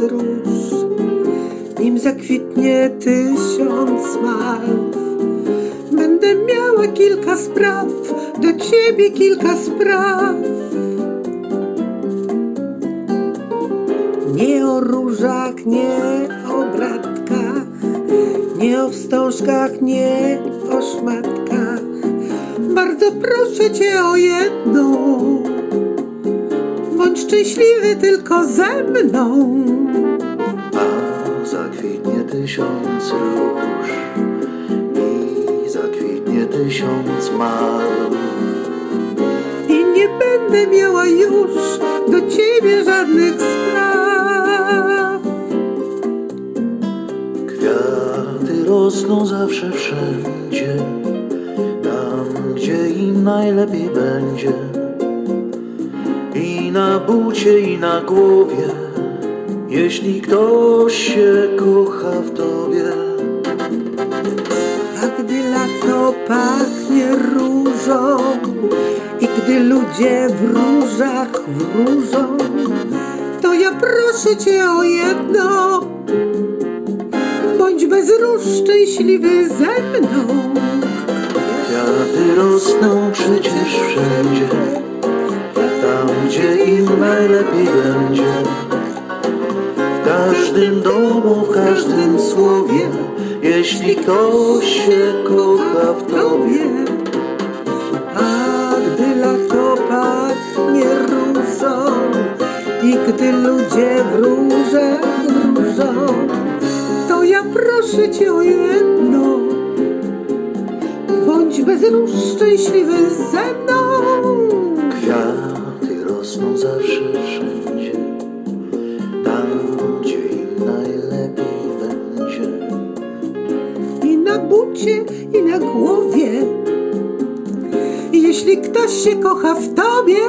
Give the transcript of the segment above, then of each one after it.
róż, nim zakwitnie tysiąc malw. Będę miała kilka spraw, do ciebie kilka spraw. Nie o różach, nie o bratkach, nie o wstążkach, nie o szmatkach. Bardzo proszę cię o jedną, bądź szczęśliwy tylko ze mną. A zakwitnie tysiąc róż i zakwitnie tysiąc mal. I nie będę miała już do ciebie żadnych spraw. Kwiaty rosną zawsze wszędzie, tam gdzie im najlepiej będzie. I na bucie, i na głowie, jeśli ktoś się kocha w tobie. A gdy lato pachnie różą i gdy ludzie w różach wróżą, to ja proszę cię o jedno. Bądź bez róż szczęśliwy ze mną. Kwiaty rosną przecież wszędzie, tam gdzie im najlepiej będzie. W każdym domu, w każdym słowie, jeśli ktoś się kocha w tobie. A gdy lato pachnie różą i gdy ludzie w różach wróżą, to ja proszę cię o jedno. Bądź bez róż szczęśliwy ze mną. Rosną zawsze wszędzie, tam gdzie im najlepiej będzie. i na bucie, i na głowie. Jeśli ktoś się kocha w tobie,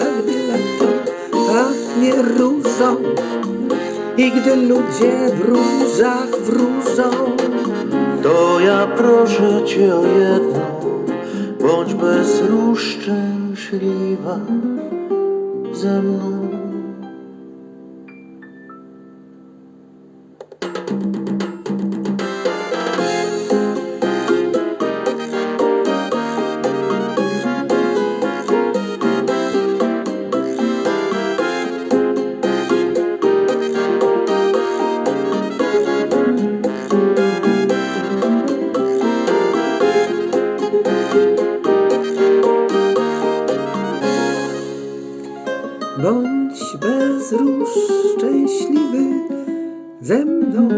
a gdy lato pachnie różą i gdy ludzie w różach wróżą, To ja proszę cię o jedno, bądź bez ze mną. bez róż szczęśliwy ze mną.